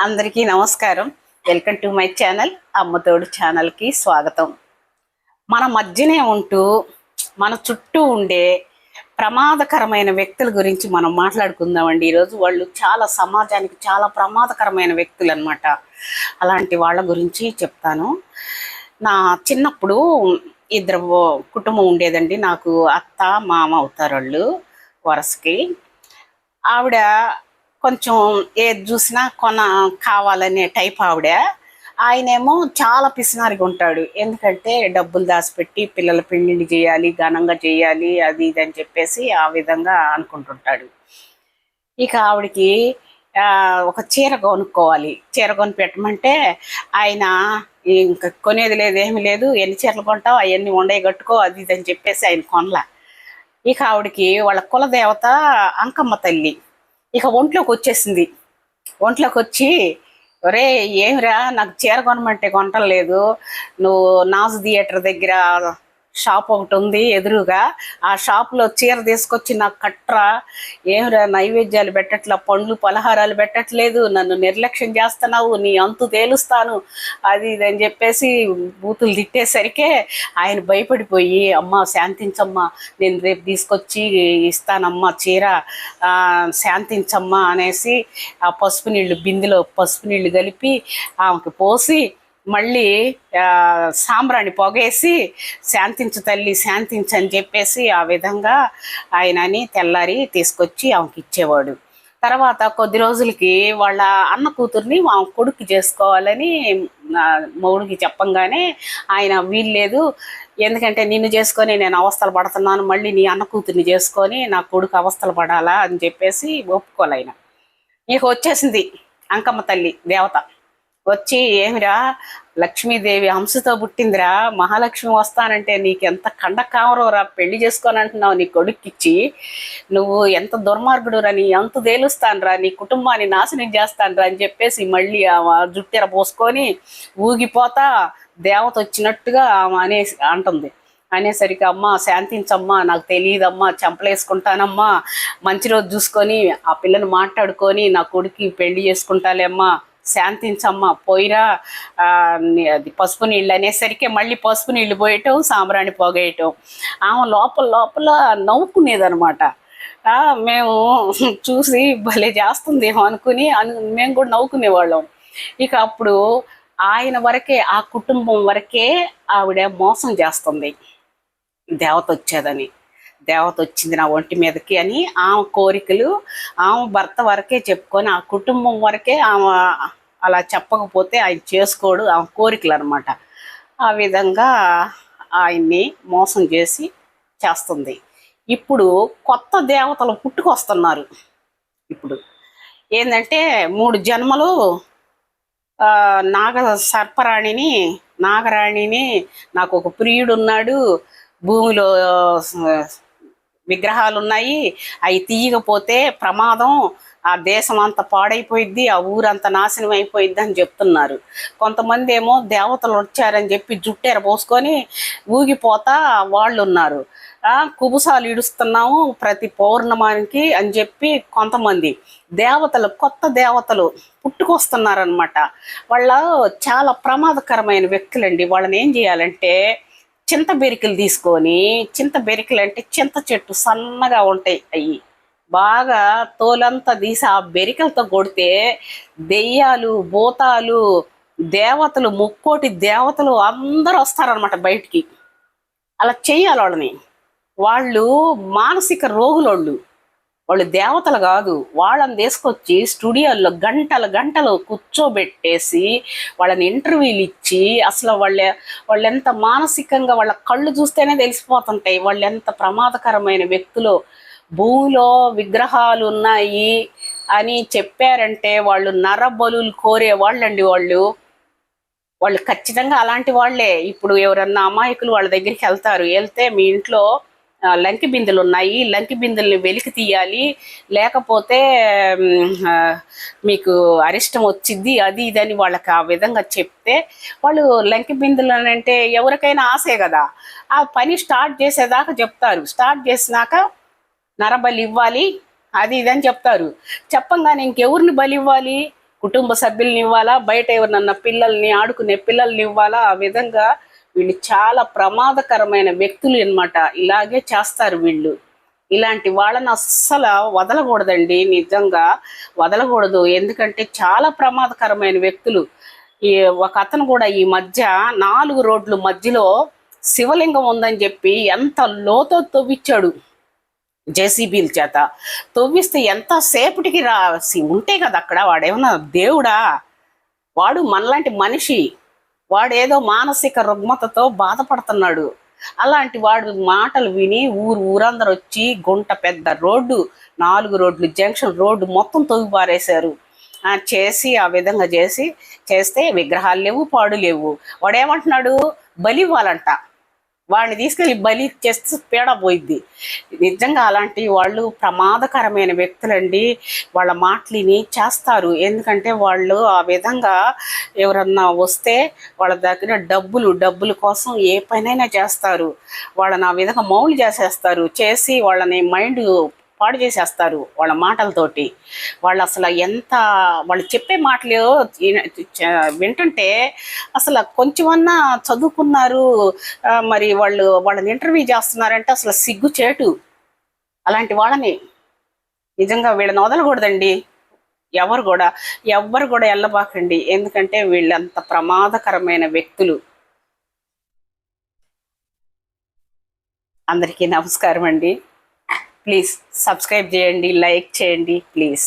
అందరికీ నమస్కారం. Welcome to my channel Ammathodu ఛానల్కి స్వాగతం. మన మధ్యనే ఉంటూ మన చుట్టూ ఉండే ప్రమాదకరమైన వ్యక్తుల గురించి మనం మాట్లాడుకుందామండి. ఈరోజు వాళ్ళు చాలా సమాజానికి చాలా ప్రమాదకరమైన వ్యక్తులు అనమాట అలాంటి వాళ్ళ గురించి చెప్తాను. నా చిన్నప్పుడు ఇద్దరు కుటుంబం ఉండేదండి. నాకు అత్త మామ అవుతారు వాళ్ళు వరసకి. ఆవిడ కొంచెం ఏది చూసినా కొన కావాలనే టైప్ ఆవిడ. ఆయనేమో చాలా పిసినారిగా ఉంటాడు. ఎందుకంటే డబ్బులు దాచిపెట్టి పిల్లల పెళ్ళిళ్ళు చేయాలి ఘనంగా చేయాలి అది ఇది అని చెప్పేసి ఆ విధంగా అనుకుంటుంటాడు. ఇక ఆవిడకి ఒక చీర కొనుక్కోవాలి. చీర కొని పెట్టమంటే ఆయన ఇంకా కొనేది లేదు ఏమి లేదు. ఎన్ని చీరలు కొంటావు? అవన్నీ ఉండయి కట్టుకో అది ఇది అని చెప్పేసి ఆయన కొనలా. ఇక ఆవిడకి వాళ్ళ కులదేవత అంకమ్మ తల్లి. ఇక ఒంట్లోకి వచ్చేసింది. ఒంట్లోకి వచ్చి ఒరే ఏమిరా? నాకు చీర కొనమంటే కొనటం లేదు. నువ్వు నాజ్ థియేటర్ దగ్గర షాప్ ఒకటి ఉంది ఎదురుగా. ఆ షాప్లో చీర తీసుకొచ్చి నాకు కట్రా. ఏమిరా నైవేద్యాలు పెట్టట్లా పండ్లు పలహారాలు పెట్టట్లేదు నన్ను నిర్లక్ష్యం చేస్తున్నావు నీ అంతు తేలుస్తాను అది ఇది అని చెప్పేసి బూతులు తిట్టేసరికే ఆయన భయపడిపోయి అమ్మ శాంతించమ్మా నేను రేపు తీసుకొచ్చి ఇస్తానమ్మా చీర శాంతించమ్మా అనేసి ఆ పసుపు నీళ్ళు బిందెలో పసుపు నీళ్ళు కలిపి ఆమెకు పోసి మళ్ళీ సాంబ్రాణి పొగేసి శాంతించు తల్లి శాంతించు అని చెప్పేసి ఆ విధంగా ఆయనని తెల్లారి తీసుకొచ్చి ఆమెకి ఇచ్చేవాడు. తర్వాత కొద్ది రోజులకి వాళ్ళ అన్న కూతుర్ని మా కొడుకు చేసుకోవాలని మౌడికి చెప్పంగానే ఆయన వీల్లేదు. ఎందుకంటే నిన్ను చేసుకొని నేను అవస్థలు పడుతున్నాను మళ్ళీ నీ అన్న కూతుర్ని చేసుకొని నా కొడుకు అవస్థలు పడాలా అని చెప్పేసి ఒప్పుకోలే ఆయన. ఇక వచ్చేసింది అంకమ్మ తల్లి దేవత. వచ్చి ఏమిరా లక్ష్మీదేవి హంసతో పుట్టిందిరా మహాలక్ష్మి వస్తానంటే నీకు ఎంత కండ కామరవురా పెళ్ళి చేసుకొని అంటున్నావు నీ కొడుక్కిచ్చి. నువ్వు ఎంత దుర్మార్గుడురా నీ ఎంత తేలుస్తానురా నీ కుటుంబాన్ని నాశనం చేస్తానురా అని చెప్పేసి మళ్ళీ ఆమె జుట్టెర పోసుకొని ఊగిపోతా దేవత వచ్చినట్టుగా ఆమె అనేసి అంటుంది. అనేసరికి అమ్మ శాంతించమ్మా నాకు తెలియదమ్మా చెంపలేసుకుంటానమ్మా మంచి రోజు చూసుకొని ఆ పిల్లని మాట్లాడుకొని నా కొడుకు పెళ్ళి చేసుకుంటాలేమ్మా శాంతించమ్మ పోయిరా అది పసుపు నీళ్ళు అనేసరికి మళ్ళీ పసుపు నీళ్ళు పోయటం సాంబ్రాణి పోగేయటం. ఆమె లోపల లోపల నవ్వుకునేదనమాట మేము చూసి భలే చేస్తుందేమో అనుకుని అను మేము కూడా నవ్వుకునేవాళ్ళం. ఇక అప్పుడు ఆయన వరకే ఆ కుటుంబం వరకే ఆవిడ మోసం చేస్తుంది. దేవత వచ్చేదని. దేవత వచ్చింది నా ఒంటి మీదకి అని ఆమె కోరికలు ఆమె భర్త వరకే చెప్పుకొని ఆ కుటుంబం వరకే ఆమె అలా చెప్పకపోతే ఆయన చేసుకోడు ఆమె కోరికలు అనమాట ఆ విధంగా ఆయన్ని మోసం చేసి చేస్తుంది. ఇప్పుడు కొత్త దేవతలు పుట్టుకొస్తున్నారు. ఇప్పుడు ఏంటంటే మూడు జన్మలు నాగ సర్పరాణిని నాగరాణిని నాకు ఒక ప్రియుడు ఉన్నాడు భూమిలో విగ్రహాలు ఉన్నాయి అవి తీయకపోతే ప్రమాదం ఆ దేశం అంత పాడైపోయిద్ది ఆ ఊరంతా నాశనం అయిపోయిద్ది అని చెప్తున్నారు. కొంతమంది ఏమో దేవతలు వచ్చారని చెప్పి జుట్టెర పోసుకొని ఊగిపోతా వాళ్ళు ఉన్నారు కుబుసాలు ఇడుస్తున్నాము ప్రతి పౌర్ణమానికి అని చెప్పి కొంతమంది దేవతలు కొత్త దేవతలు పుట్టుకొస్తున్నారనమాట వాళ్ళ చాలా ప్రమాదకరమైన వ్యక్తులండి. వాళ్ళని ఏం చేయాలంటే చింత బెరికలు తీసుకొని చింత బెరికలు అంటే చింత చెట్టు సన్నగా ఉంటాయి. అవి బాగా తోలంతా తీసి ఆ బెరికలతో కొడితే దెయ్యాలు భూతాలు దేవతలు ముక్కోటి దేవతలు అందరూ వస్తారనమాట బయటికి. అలా చేయాలి వాళ్ళని. వాళ్ళు మానసిక రోగులోళ్ళు. వాళ్ళు దేవతలు కాదు. వాళ్ళని తీసుకొచ్చి స్టూడియోల్లో గంటల గంటలు కూర్చోబెట్టేసి వాళ్ళని ఇంటర్వ్యూలు ఇచ్చి అసలు వాళ్ళ వాళ్ళు ఎంత మానసికంగా వాళ్ళ కళ్ళు చూస్తేనే తెలిసిపోతుంటాయి. వాళ్ళు ఎంత ప్రమాదకరమైన వ్యక్తులు భూమిలో విగ్రహాలు ఉన్నాయి అని చెప్పారంటే వాళ్ళు నరబలులు కోరే వాళ్ళండి వాళ్ళు. వాళ్ళు ఖచ్చితంగా అలాంటి వాళ్ళే. ఇప్పుడు ఎవరన్నా అమాయకులు వాళ్ళ దగ్గరికి వెళ్తారు. వెళ్తే మీ ఇంట్లో లంకి బిందెలు ఉన్నాయి. లంకి బిందెల్ని వెలికి తీయాలి. లేకపోతే మీకు అరిష్టం వచ్చింది అది ఇదని వాళ్ళకి ఆ విధంగా చెప్తే వాళ్ళు లంకి బిందెలు అని అంటే ఎవరికైనా ఆశే కదా. ఆ పని స్టార్ట్ చేసేదాకా చెప్తారు. స్టార్ట్ చేసినాక నరబలి ఇవ్వాలి అది ఇదని చెప్తారు. చెప్పంగానే ఇంకెవరిని బలి ఇవ్వాలి? కుటుంబ సభ్యుల్ని ఇవ్వాలా? బయట ఎవరినన్నా పిల్లల్ని ఆడుకునే పిల్లల్ని ఇవ్వాలా? ఆ విధంగా వీళ్ళు చాలా ప్రమాదకరమైన వ్యక్తులు అన్నమాట. ఇలాగే చేస్తారు వీళ్ళు. ఇలాంటి వాళ్ళని అస్సలు వదలకూడదండి. నిజంగా వదలకూడదు. ఎందుకంటే చాలా ప్రమాదకరమైన వ్యక్తులు. ఈ ఒక అతను కూడా ఈ మధ్య నాలుగు రోడ్లు మధ్యలో శివలింగం ఉందని చెప్పి ఎంత లోతో తవ్విచ్చాడు జేసీబీల చేత. తవ్విస్తే ఎంత సేపటికి రాసి ఉంటే కదా అక్కడ వాడేమన్నా దేవుడా? వాడు మనలాంటి మనిషి. వాడేదో మానసిక రుగ్మతతో బాధపడుతున్నాడు. అలాంటి వాడు మాటలు విని ఊరు ఊరందరూ వచ్చి గుంట పెద్ద రోడ్డు నాలుగు రోడ్లు జంక్షన్ రోడ్డు మొత్తం తొగి పారేశారు ఆ, చేసి ఆ విధంగా చేసి చేస్తే విగ్రహాలు లేవు పాడు లేవు వాడేమంటున్నాడు? బలి ఇవ్వాలంట. వాడిని తీసుకెళ్ళి బలి చేస్తే పీడ పోయిద్ది. నిజంగా అలాంటి వాళ్ళు ప్రమాదకరమైన వ్యక్తులండి. వాళ్ళ మాటలిని చేస్తారు. ఎందుకంటే వాళ్ళు ఆ విధంగా ఎవరన్నా వస్తే వాళ్ళ దగ్గర డబ్బులు డబ్బుల కోసం ఏ పనైనా చేస్తారు. వాళ్ళని ఆ విధంగా మౌలు చేసేస్తారు. చేసి వాళ్ళని మైండ్ పాడు చేసేస్తారు వాళ్ళ మాటలతోటి. వాళ్ళు అసలు ఎంత వాళ్ళు చెప్పే మాటలు వింటుంటే అసలు కొంచెమన్నా చదువుకున్నారు మరి వాళ్ళు వాళ్ళని ఇంటర్వ్యూ చేస్తున్నారంటే అసలు సిగ్గు చేటు. అలాంటి వాళ్ళని నిజంగా వీళ్ళని వదలకూడదండి. ఎవరు కూడా ఎవ్వరు కూడా వెళ్ళబాకండి ఎందుకంటే వీళ్ళంత ప్రమాదకరమైన వ్యక్తులు. అందరికీ నమస్కారం అండి ప్లీజ్ సబ్స్క్రైబ్ చేయండి లైక్ చేయండి ప్లీజ్.